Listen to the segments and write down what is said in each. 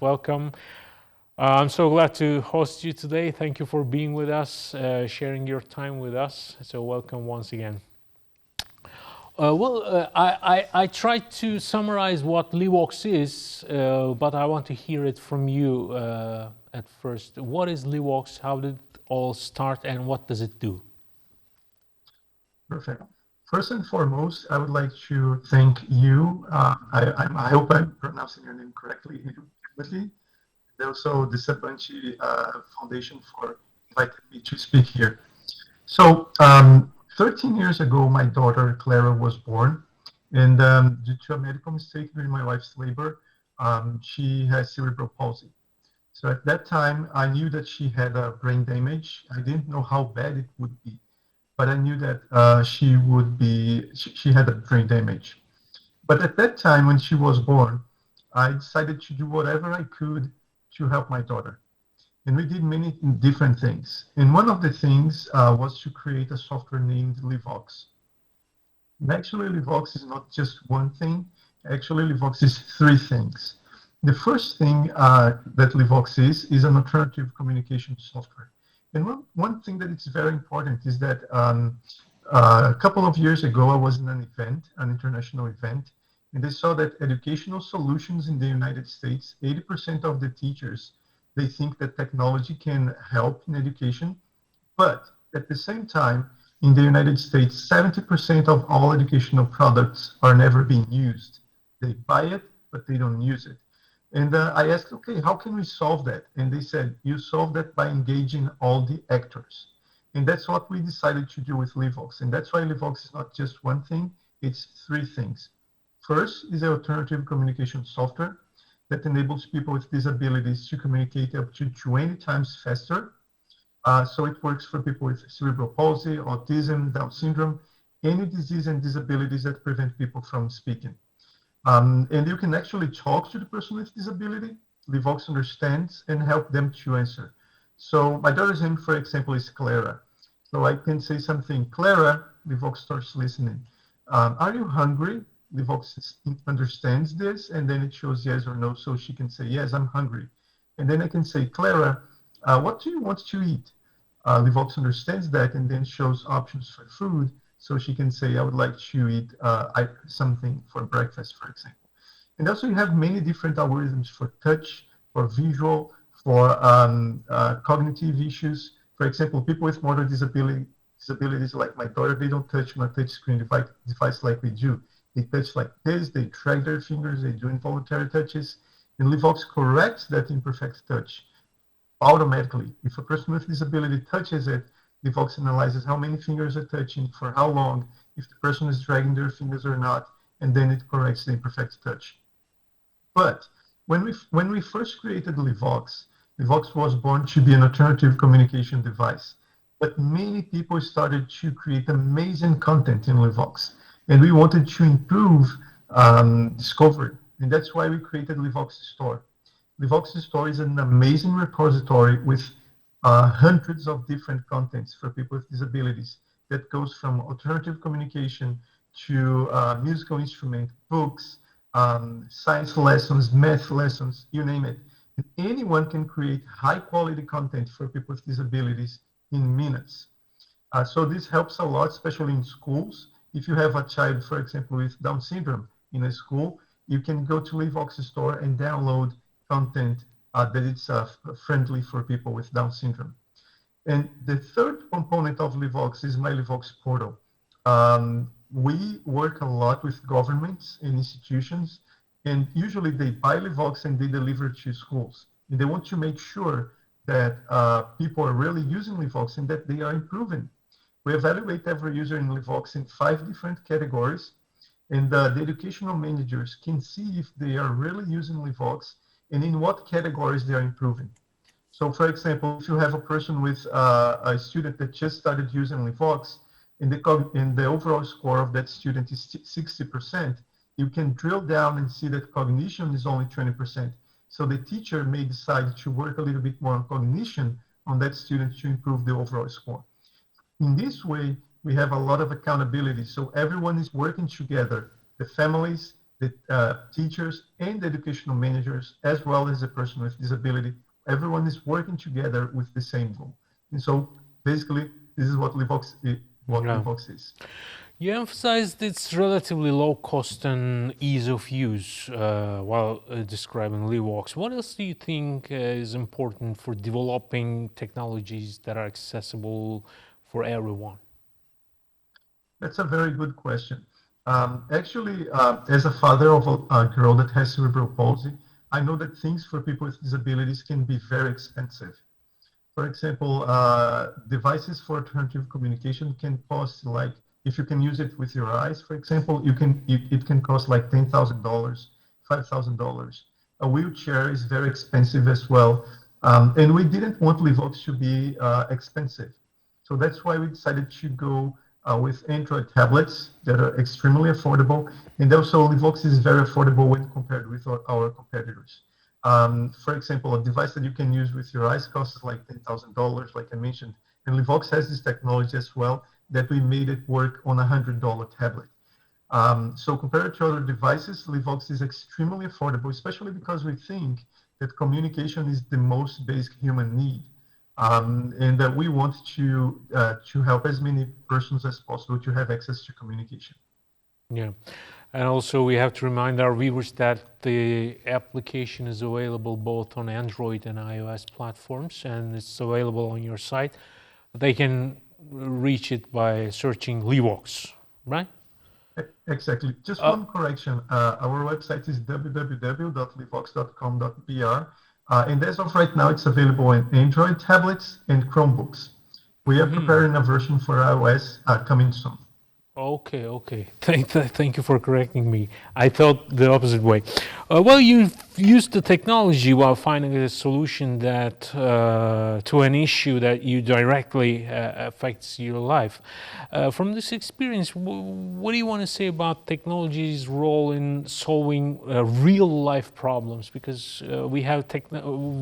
Welcome. Uh, I'm so glad to host you today. Thank you for being with us, uh, sharing your time with us. So, welcome once again. Uh, well, uh, I, I, I, tried to summarize what LiVox is, uh, but I want to hear it from you uh, at first. What is LiVox? How did it all start, and what does it do? Perfect. First and foremost, I would like to thank you. I, I, I hope I'm pronouncing your name correctly and also the Sabanci uh, Foundation for inviting me to speak here. So, um, 13 years ago, my daughter Clara was born, and um, due to a medical mistake during my wife's labor, um, she has cerebral palsy. So at that time, I knew that she had a brain damage. I didn't know how bad it would be, but I knew that uh, she would be, she, she had a brain damage. But at that time, when she was born, I decided to do whatever I could to help my daughter. And we did many different things. And one of the things uh, was to create a software named LiVox. And actually, LiVox is not just one thing. Actually, LiVox is three things. The first thing uh, that LiVox is, is an alternative communication software. And one, one thing that is very important is that um, uh, a couple of years ago, I was in an event, an international event, and they saw that educational solutions in the United States, 80% of the teachers, they think that technology can help in education, but at the same time, in the United States, 70% of all educational products are never being used. They buy it, but they don't use it. And uh, I asked, okay, how can we solve that? And they said, you solve that by engaging all the actors. And that's what we decided to do with LiVox. And that's why LiVox is not just one thing, it's three things. First is the alternative communication software that enables people with disabilities to communicate up to 20 times faster. Uh, so it works for people with cerebral palsy, autism, Down syndrome, any disease and disabilities that prevent people from speaking. Um, and you can actually talk to the person with disability. LiVox understands and help them to answer. So my daughter's name, for example, is Clara. So I can say something, Clara, LiVox starts listening. Um, are you hungry? LiVox understands this, and then it shows yes or no, so she can say, yes, I'm hungry. And then I can say, Clara, uh, what do you want to eat? Uh, LiVox understands that and then shows options for food, so she can say, I would like to eat uh, something for breakfast, for example. And also you have many different algorithms for touch, for visual, for um, uh, cognitive issues. For example, people with motor disability, disabilities like my daughter, they don't touch my touch screen device, device like we do. They touch like this, they drag their fingers, they do involuntary touches, and LiVox corrects that imperfect touch automatically. If a person with disability touches it, LiVox analyzes how many fingers are touching, for how long, if the person is dragging their fingers or not, and then it corrects the imperfect touch. But when we, when we first created LiVox, LiVox was born to be an alternative communication device. But many people started to create amazing content in LiVox and we wanted to improve um, discovery. And that's why we created LiVox Store. LiVox Store is an amazing repository with uh, hundreds of different contents for people with disabilities that goes from alternative communication to uh, musical instrument, books, um, science lessons, math lessons, you name it. And anyone can create high quality content for people with disabilities in minutes. Uh, so this helps a lot, especially in schools, if you have a child, for example, with Down syndrome in a school, you can go to LiVox store and download content uh, that is uh, friendly for people with Down syndrome. And the third component of LiVox is my LiVox portal. Um, we work a lot with governments and institutions, and usually they buy LiVox and they deliver to schools. And they want to make sure that uh, people are really using LiVox and that they are improving we evaluate every user in LiVox in five different categories, and uh, the educational managers can see if they are really using LiVox and in what categories they are improving. So for example, if you have a person with uh, a student that just started using LiVox, and the, and the overall score of that student is 60%, you can drill down and see that cognition is only 20%. So the teacher may decide to work a little bit more on cognition on that student to improve the overall score. In this way, we have a lot of accountability. So everyone is working together, the families, the uh, teachers and the educational managers, as well as the person with disability. Everyone is working together with the same goal. And so basically, this is what Livox, i- what Yeah. Livox is. You emphasized its relatively low cost and ease of use uh, while uh, describing LeWalks. What else do you think uh, is important for developing technologies that are accessible for everyone? That's a very good question. Um, actually, uh, as a father of a, a girl that has cerebral palsy, I know that things for people with disabilities can be very expensive. For example, uh, devices for alternative communication can cost like, if you can use it with your eyes, for example, you can it, it can cost like ten thousand dollars, five thousand dollars. A wheelchair is very expensive as well, um, and we didn't want Livox to be uh, expensive, so that's why we decided to go uh, with Android tablets that are extremely affordable, and also Livox is very affordable when compared with our, our competitors. Um, for example, a device that you can use with your eyes costs like $10,000, like I mentioned. And Livox has this technology as well that we made it work on a $100 tablet. Um, so compared to other devices, Livox is extremely affordable, especially because we think that communication is the most basic human need. Um, and that we want to, uh, to help as many persons as possible to have access to communication. Yeah. And also, we have to remind our viewers that the application is available both on Android and iOS platforms, and it's available on your site. They can reach it by searching Levox, right? Exactly. Just Uh, one correction. Uh, our website is www.livox.com.br. Uh, and as of right now, it's available in Android tablets and Chromebooks. We are preparing a version for iOS uh, coming soon. Okay, okay. Thank, th- thank you for correcting me. I thought the opposite way. Uh, well, you've used the technology while finding a solution that uh, to an issue that you directly uh, affects your life. Uh, from this experience, what do you want to say about technology's role in solving uh, real life problems? Because uh, we have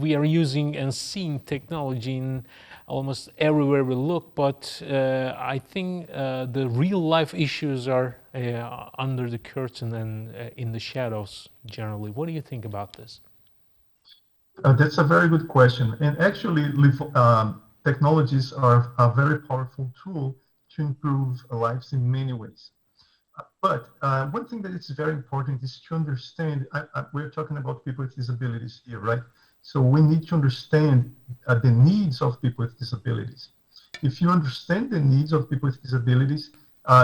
we are using and seeing technology in almost everywhere we look, but I think the real life issues are uh, under the curtain and uh, in the shadows generally. What do you think about this? Uh, that's a very good question. And actually, um, technologies are a very powerful tool to improve lives in many ways. But uh, one thing that is very important is to understand. I, I, we're talking about people with disabilities here, right? So we need to understand uh, the needs of people with disabilities. If you understand the needs of people with disabilities,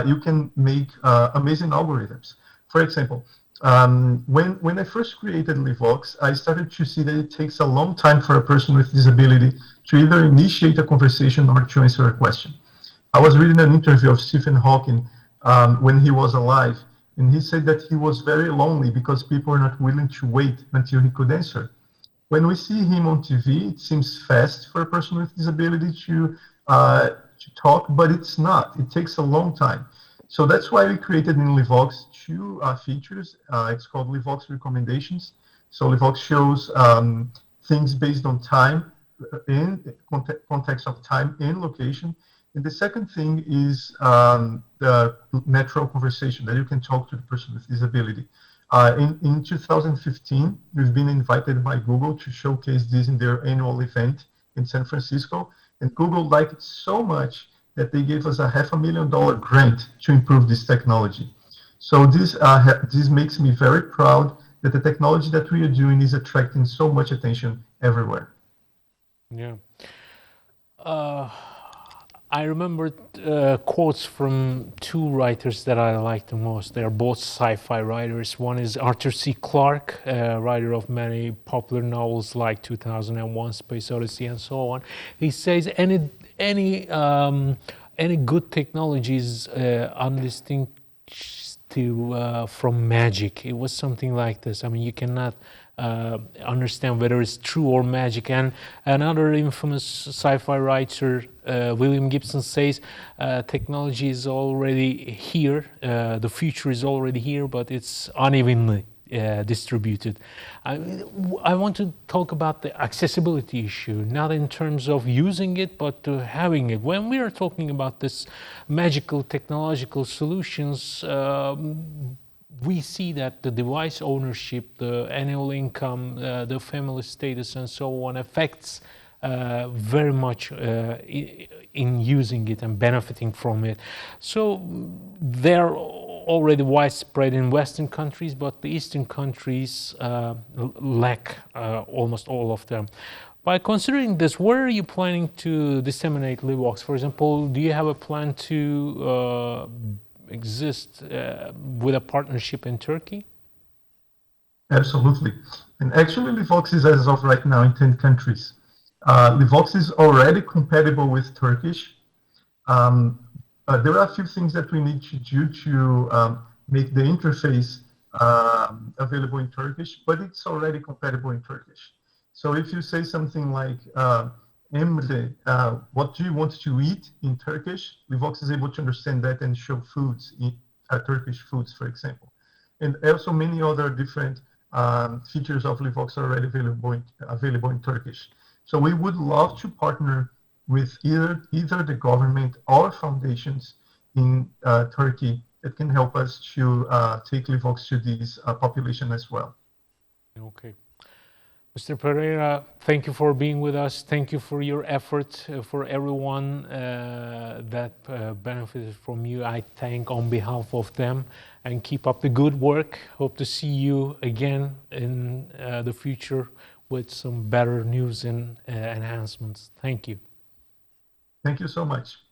you can make uh, amazing algorithms. For example, um, when when I first created Livox, I started to see that it takes a long time for a person with disability to either initiate a conversation or to answer a question. I was reading an interview of Stephen Hawking um, when he was alive, and he said that he was very lonely because people are not willing to wait until he could answer. When we see him on TV, it seems fast for a person with disability to uh, to talk, but it's not. It takes a long time. So that's why we created in Livox two uh, features. Uh, it's called Livox recommendations. So Livox shows um, things based on time uh, in conte- context of time and location. And the second thing is um, the natural conversation that you can talk to the person with disability. Uh, in, in 2015, we've been invited by Google to showcase this in their annual event in San Francisco. And Google liked it so much that they gave us a half a million dollar grant to improve this technology. So this, uh, this makes me very proud that the technology that we are doing is attracting so much attention everywhere. Yeah. Uh, I remember uh, quotes from two writers that I like the most. They are both sci-fi writers. One is Arthur C. Clarke, uh, writer of many popular novels like 2001: Space Odyssey and so on. He says any any um, any good technology is uh, uh, from magic. It was something like this. I mean, you cannot uh, understand whether it's true or magic. And another infamous sci-fi writer, uh, William Gibson, says uh, technology is already here. Uh, the future is already here, but it's unevenly uh, distributed. I, I want to talk about the accessibility issue, not in terms of using it, but uh, having it. When we are talking about this magical technological solutions, um, we see that the device ownership, the annual income, uh, the family status, and so on affects uh, very much uh, in using it and benefiting from it. So they're already widespread in Western countries, but the Eastern countries uh, lack uh, almost all of them. By considering this, where are you planning to disseminate LiveVox? For example, do you have a plan to uh, exist uh, with a partnership in Turkey? Absolutely. And actually, Livox is as of right now in 10 countries. Uh, Livox is already compatible with Turkish. Um, uh, there are a few things that we need to do to um, make the interface um available in Turkish, but it's already compatible in Turkish. So if you say something like, uh, Emre, uh, what do you want to eat in Turkish? Livox is able to understand that and show foods, in, uh, Turkish foods, for example. And also many other different um, features of Livox are already available in, available in Turkish. So we would love to partner with either either the government or foundations in uh, Turkey that can help us to uh, take Livox to this uh, population as well. Okay. Mr. Pereira, thank you for being with us. Thank you for your effort uh, for everyone uh, that uh, benefited from you. I thank on behalf of them and keep up the good work. Hope to see you again in uh, the future with some better news and uh, enhancements. Thank you. Thank you so much.